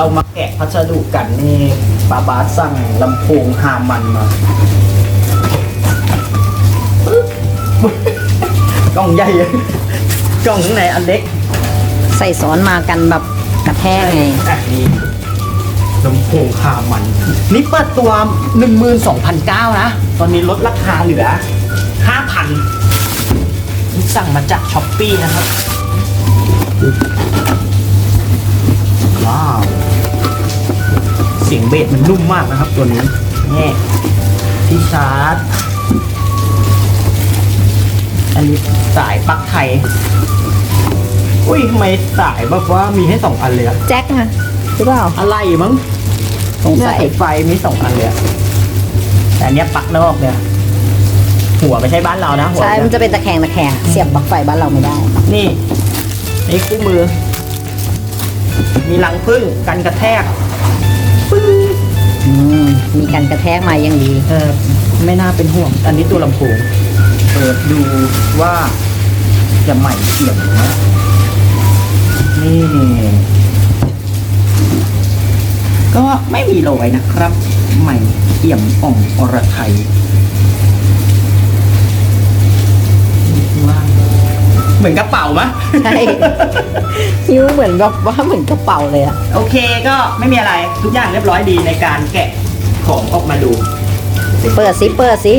เรามาแกะพัสดุกันนี่ป้าบาสสั่งลำโพงฮามันมากล่องใหญ่กล่องข้างในอันเล็กใส่ซ้อนมากันแบบกระแทกไงอะนี่ลำโพงฮามัน นี่เปิดตัว 12,900นะ ตอนนี้ลดราคาเหลือ 5,000นี่สั่งมาจากช้อปปี้นะครับ สียงเบสมันนุ่มมากนะครับตัวนี้นี่ที่ชาร์จ อันนี้สายปลั๊กไทย อุ้ยทำไมสายแบบว่ามีให้สองอันเลยอะแจ็คนะหรือเปล่า อะไรมั้งสงสัยเนี่ยไฟมีสองอันเลยอะแต่อันเนี้ยปลั๊กนอกเนี่ยหัวไม่ใช่บ้านเรานะหัวใช่ มันจะเป็นตะแคงตะแคงเสียบปลั๊กไฟบ้านเราไม่ได้ นี่ นี่คู่มือ มีรังพึ่งกันกระแทก ปึ้งอืมมีการกระแทกมายังดีเออไม่น่าเป็นห่วง อันนี้ตัวลำโพงเปิดดูว่าจะใหม่เอี่ยมไหมนี่ ก็ไม่มีรอยนะครับ ใหม่เอี่ยมอ่องอรไทยว่าง เหมือนกระเป๋ามะใช่คิ้วเหมือนแบบว่าเหมือนกระเป๋าเลยอะโอเคก็ไม่มีอะไรทุกอย่างเรียบร้อยดีในการแกะของออกมาดู เปิดสิเปิดสิ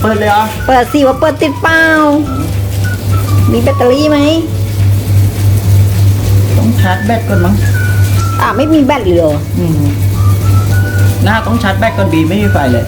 เปิดเลยเหรอเปิดสิว่าเปิดติดเปล่ามีแบตเตอรี่ไหมต้องชาร์จแบตก่อนมั้งอ่าไม่มีแบตเลยเหรออืมหน้าต้องชาร์จแบตก่อนดีไม่มีไฟเลย